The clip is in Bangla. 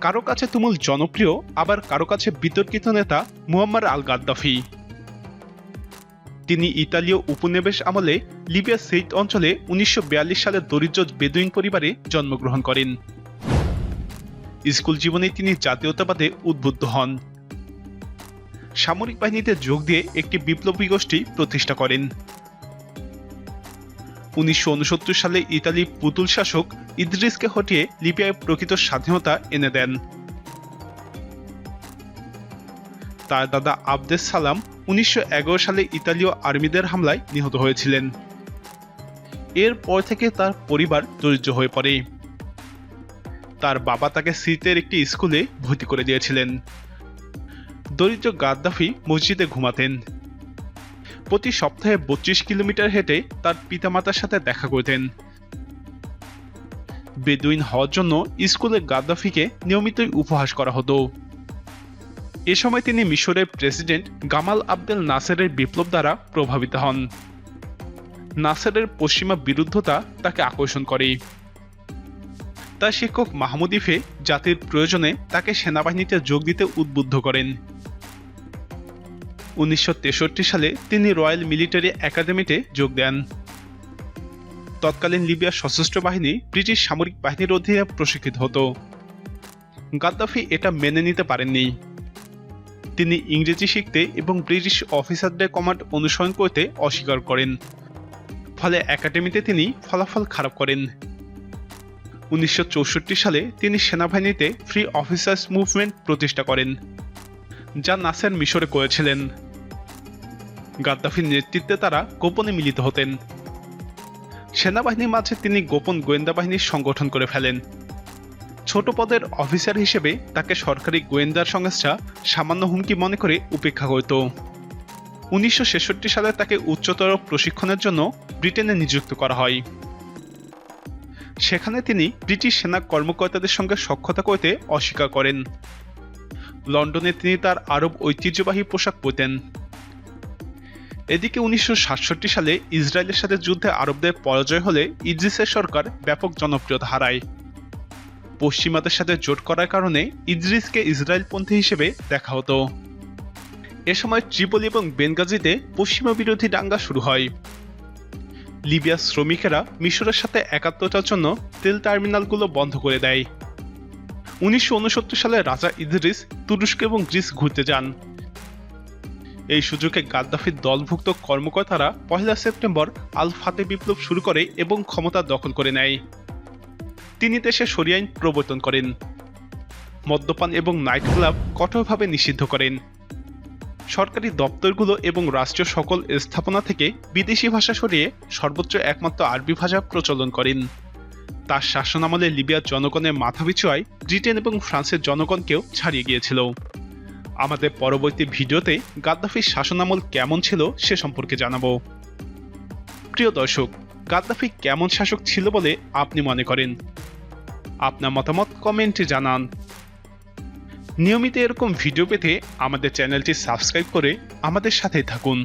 কারও কাছে তুমুল জনপ্রিয়, আবার কারও কাছে বিতর্কিত নেতা মুয়াম্মার আল গাদ্দাফি। তিনি ইতালীয় উপনিবেশ আমলে লিবিয়ার সেইট অঞ্চলে উনিশশো বিয়াল্লিশ সালে দরিদ্র বেদুইন পরিবারে জন্মগ্রহণ করেন। স্কুল জীবনে তিনি জাতীয়তাবাদে উদ্বুদ্ধ হন। সামরিক বাহিনীতে যোগ দিয়ে একটি বিপ্লবী গোষ্ঠী প্রতিষ্ঠা করেন। উনিশশো উনসত্তর সালে ইতালি পুতুল শাসক ইদ্রিসকে হটিয়ে লিবিয়ায় প্রকৃত স্বাধীনতা এনে দেন। তার দাদা আবদেস সালাম উনিশশো এগারো সালে ইতালীয় আর্মিদের হামলায় নিহত হয়েছিলেন। এরপর থেকে তার পরিবার দরিদ্র হয়ে পড়ে। তার বাবা তাকে সিরিতের একটি স্কুলে ভর্তি করে দিয়েছিলেন। দরিদ্র গাদ্দাফি মসজিদে ঘুমাতেন। প্রতি সপ্তাহে বত্রিশ কিলোমিটার হেঁটে তার পিতামাতার সাথে দেখা করতেন বেদুইন হওয়ার জন্য স্কুলে গাদ্দাফিকে নিয়মিতই উপহাস করা হতো। এ সময় তিনি মিশরের প্রেসিডেন্ট গামাল আবদেল নাসেরের বিপ্লব দ্বারা প্রভাবিত হন। নাসেরের পশ্চিমা বিরুদ্ধতা তাকে আকর্ষণ করে। তার শিক্ষক মাহমুদ ইফে জাতির প্রয়োজনে তাকে সেনাবাহিনীতে যোগ দিতে উদ্বুদ্ধ করেন। উনিশশো তেষট্টি সালে তিনি রয়্যাল মিলিটারি একাডেমিতে যোগ দেন। তৎকালীন লিবিয়ার সশস্ত্র বাহিনী ব্রিটিশ সামরিক বাহিনীর অধীনে প্রশিক্ষিত হতো। গাদ্দাফি এটা মেনে নিতে পারেননি। তিনি ইংরেজি শিখতে এবং ব্রিটিশ অফিসারদের কমান্ড অনুসরণ করতে অস্বীকার করেন। ফলে একাডেমিতে তিনি ফলাফল খারাপ করেন। উনিশশো চৌষট্টি সালে তিনি সেনাবাহিনীতে ফ্রি অফিসার্স মুভমেন্ট প্রতিষ্ঠা করেন, যা নাসের মিশরে করেছিলেন। গাদ্দাফির নেতৃত্বে তারা গোপনে মিলিত হতেন। সেনাবাহিনীর মাঝে তিনি গোপন গোয়েন্দা বাহিনীর সংগঠন করে ফেলেন। ছোট পদের অফিসার হিসেবে তাকে সরকারি গোয়েন্দার সংস্থা সামান্য হুমকি মনে করে উপেক্ষা করত। উনিশশো ছেষট্টি সালে তাকে উচ্চতর প্রশিক্ষণের জন্য ব্রিটেনে নিযুক্ত করা হয়। সেখানে তিনি ব্রিটিশ সেনা কর্মকর্তাদের সঙ্গে সক্ষতা করতে অস্বীকার করেন। লন্ডনে তিনি তার আরব ঐতিহ্যবাহী পোশাক পরতেন। এদিকে উনিশশো সাতষট্টি সালে ইসরায়েলের সাথে যুদ্ধে আরবদের পরাজয় হলে ইদ্রিসের সরকার ব্যাপক জনপ্রিয়তা হারায়। পশ্চিমাদের সাথে জোট করার কারণে ইদ্রিসকে ইসরায়েলপন্থী হিসেবে দেখা হতো। এ সময় ত্রিপলি এবং বেনগাজিতে পশ্চিমা বিরোধী দাঙ্গা শুরু হয়। লিবিয়ার শ্রমিকেরা মিশরের সাথে একাত্মতার জন্য তেল টার্মিনালগুলো বন্ধ করে দেয়। উনিশশো উনসত্তর সালে রাজা ইদ্রিস তুরস্ক এবং গ্রিস ঘুরতে যান। এই সুযোগে গাদ্দাফির দলভুক্ত কর্মকর্তারা পহেলা সেপ্টেম্বর আল ফাতে বিপ্লব শুরু করে এবং ক্ষমতা দখল করে নেয়। তিনি দেশে সরিয়ে আইন প্রবর্তন করেন। মদ্যপান এবং নাইট ক্লাব কঠোরভাবে নিষিদ্ধ করেন। সরকারি দপ্তরগুলো এবং রাষ্ট্রীয় সকল স্থাপনা থেকে বিদেশি ভাষা সরিয়ে সর্বোচ্চ একমাত্র আরবি ভাষা প্রচলন করেন। তার শাসনামলে লিবিয়ার জনগণের মাথাপিছুয়ায় ব্রিটেন এবং ফ্রান্সের জনগণকেও ছাড়িয়ে গিয়েছিল। আমাদের পরবর্তী ভিডিওতে গাদ্দাফির শাসনামল কেমন ছিল সে সম্পর্কে জানাব। প্রিয় দর্শক, গাদ্দাফি কেমন শাসক ছিল বলে আপনি মনে করেন? আপনার মতামত কমেন্টে জানান। নিয়মিত এরকম ভিডিও পেতে আমাদের চ্যানেলটি সাবস্ক্রাইব করে আমাদের সাথে থাকুন।